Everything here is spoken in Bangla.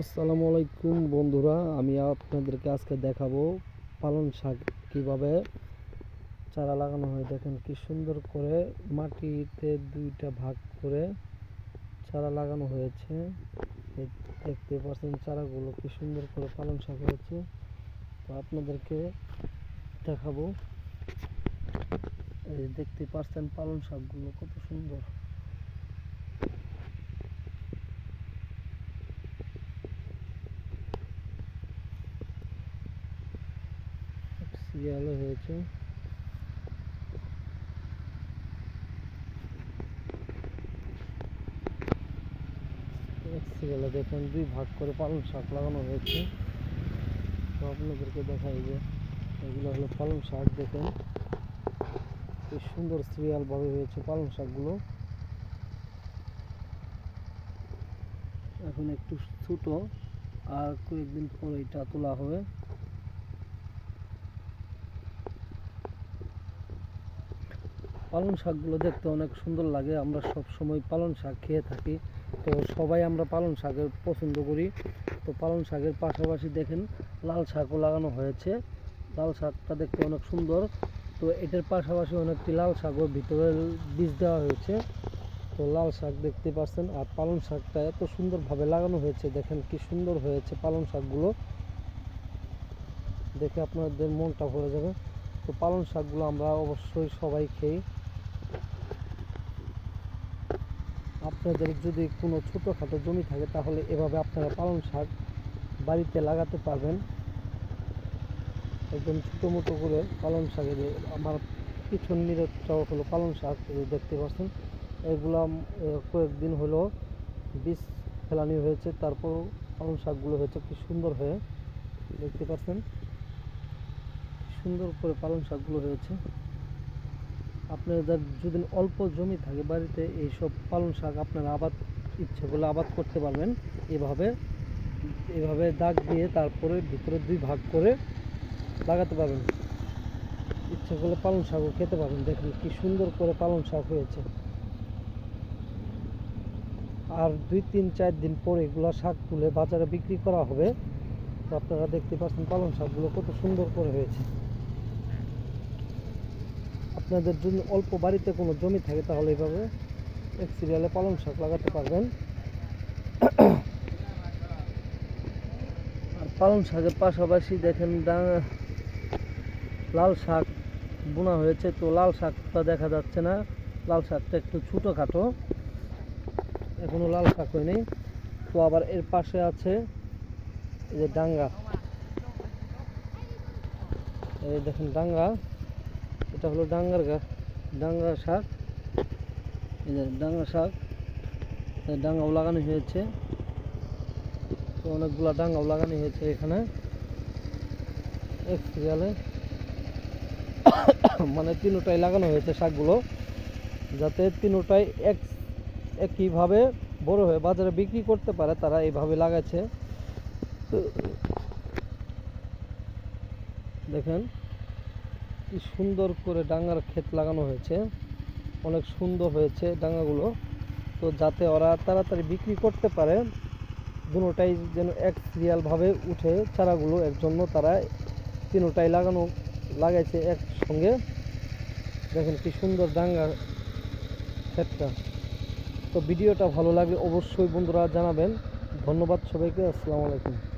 আসসালামু আলাইকুম বন্ধুরা, আমি আপনাদেরকে আজকে দেখাবো পালং শাক কীভাবে চারা লাগানো হয়। দেখেন কি সুন্দর করে মাটিতে দুইটা ভাগ করে চারা লাগানো হয়েছে। দেখতে পাচ্ছেন চারাগুলো কি সুন্দর করে পালং শাক হয়েছে। তো আপনাদেরকে দেখাবো। এই দেখতে পাচ্ছেন পালং শাকগুলো কত সুন্দর। সিরিয়ালও হয়েছে। এক সিরিয়ালে দেখুন দুই ভাগ করে পালং শাক লাগানো হয়েছে। তো আপনাদেরকে দেখাই যে এগুলো হলো পালং শাক, দেখুন। কি সুন্দর সিরিয়াল ভাবে হয়েছে পালং শাকগুলো। এখন একটু ছোট, আর কয়েকদিন পর এটা তোলা হবে। পালং শাকগুলো দেখতে অনেক সুন্দর লাগে। আমরা সব সময় পালং শাক খেয়ে থাকি। তো সবাই আমরা পালং শাকের পছন্দ করি। তো পালং শাকের পাশাপাশি দেখেন, লাল শাকও লাগানো হয়েছে। লাল শাকটা দেখতে অনেক সুন্দর। তো এটার পাশাপাশি অনেকটি লাল শাকও ভিতরে বীজ দেওয়া হয়েছে। তো লাল শাক দেখতে পাচ্ছেন। আর পালং শাকটা এত সুন্দরভাবে লাগানো হয়েছে। দেখেন কি সুন্দর হয়েছে পালং শাকগুলো। দেখে আপনাদের মনটা ভরে যাবে। তো পালং শাকগুলো আমরা অবশ্যই সবাই খাই আপনাদের যদি কোনো ছোটোখাটো জমি থাকে, তাহলে এভাবে আপনারা পালং শাক বাড়িতে লাগাতে পারবেন। একদম ছোটো মতো করে পালং শাকের আমার পিছন নিরটাও হলো পালং শাক দেখতে পাচ্ছেন। এগুলা কয়েকদিন হলো বীজ ফেলানি হয়েছে তারপর পালং শাকগুলো হয়েছে, কি সুন্দর হয়ে, দেখতে পাচ্ছেন। সুন্দর করে পালং শাকগুলো হয়েছে। আপনাদের যদি অল্প জমি থাকে বাড়িতে, এইসব পালং শাক আপনারা আবাদ ইচ্ছে করলে আবাদ করতে পারবেন। এভাবে এভাবে দাগ দিয়ে তারপরে ভিতরে দুই ভাগ করে লাগাতে পারবেন। ইচ্ছে করলে পালং শাকও খেতে পারবেন। দেখুন কি সুন্দর করে পালং শাক হয়েছে। আর দুই তিন চার দিন পরে এগুলো শাক তুলে বাজারে বিক্রি করা হবে। তো আপনারা দেখতে পাচ্ছেন পালং শাকগুলো কত সুন্দর করে হয়েছে। আপনাদের যদি অল্প বাড়িতে কোনো জমি থাকে তাহলে এইভাবে এক সিরিয়ালে পালং শাক লাগাতে পারবেন। আর পালং শাকের পাশাপাশি দেখেন লাল শাক বোনা হয়েছে, তো লাল শাকটা দেখা যাচ্ছে না। লাল শাকটা একটু ছোটো খাটো এখনও লাল শাক হয়নি। তো আবার এর পাশে আছে এই যে ডাঙ্গা। এই দেখেন ডাঙ্গা। এটা হলো ডাঙ্গার গাছ ডাঙ্গা শাক। ডাঙ্গা শাক ডাঙ্গাও লাগানো হয়েছে। তো অনেকগুলা ডাঙ্গাও লাগানো হয়েছে এখানে। এক মানে তিনোটাই লাগানো হয়েছে শাকগুলো, যাতে তিনোটাই এক, একইভাবে বড় হয়ে বাজারে বিক্রি করতে পারে তারা এইভাবে লাগাচ্ছে। দেখেন। কি সুন্দর করে ডাঙ্গার ক্ষেত লাগানো হয়েছে। অনেক সুন্দর হয়েছে ডাঙ্গাগুলো। তো যাতে ওরা তাড়াতাড়ি বিক্রি করতে পারে, দুটাই যেন এক সিরিয়ালভাবে উঠে চারাগুলো এর জন্য তারা তিনোটাই লাগানো, লাগাইছে একসঙ্গে। দেখেন কি সুন্দর ডাঙ্গার ক্ষেতটা। তো ভিডিওটা ভালো লাগলে অবশ্যই বন্ধুরা জানাবেন। ধন্যবাদ সবাইকে, আসসালামু আলাইকুম।